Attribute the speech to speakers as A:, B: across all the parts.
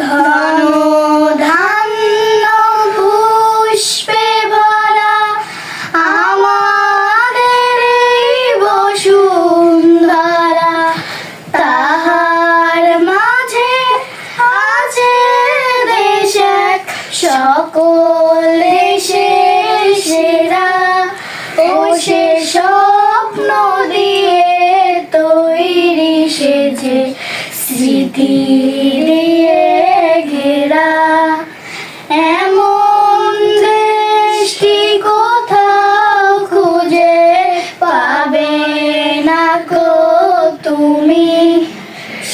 A: ধন ধান্য পুষ্পে ভরা আমাদের বসুন্ধরা। মাঝে আছে দেশ সকল দেশের সেরা। ও সে স্বপ্ন দিয়ে তৈরি সেজে স্মৃতি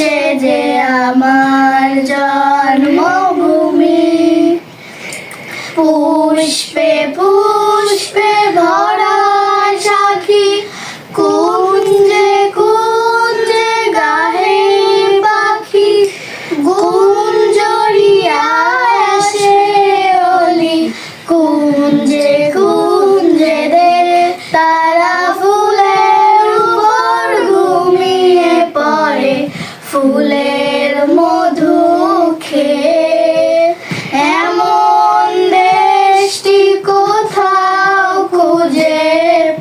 A: সেজে আমার জন্মভূমি। পুষ্পে পুষ্পে ভরা ফুলের মধু খেয়ে এমন দেশটি কোথাও খুঁজে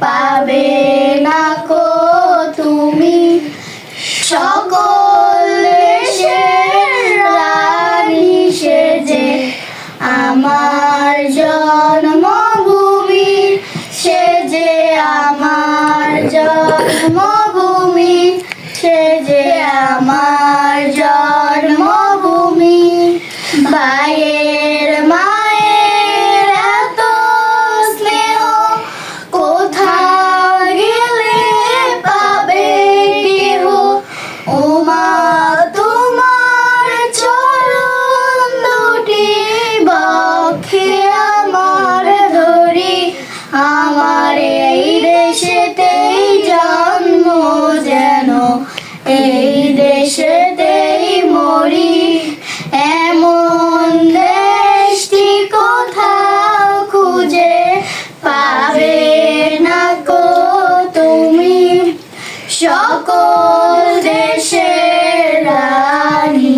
A: পাবে না কো তুমি। সকল দেশের রানী সেজে আমার জন্মভূমি, সেজে আমার জন্মভূমি জন্মভূমি ভাইয়ের মায়ের এত স্নেহ কোথাও গেলে পাবে কেহ? ও মা তোমার চরণ দুটি বক্ষে আমার ধরি, আমার এই দেশেতেই জন্ম যেন এই সকল দেশের রানী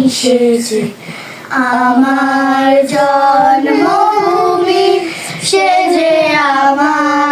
A: আমার জন্মভূমি সেজে আমার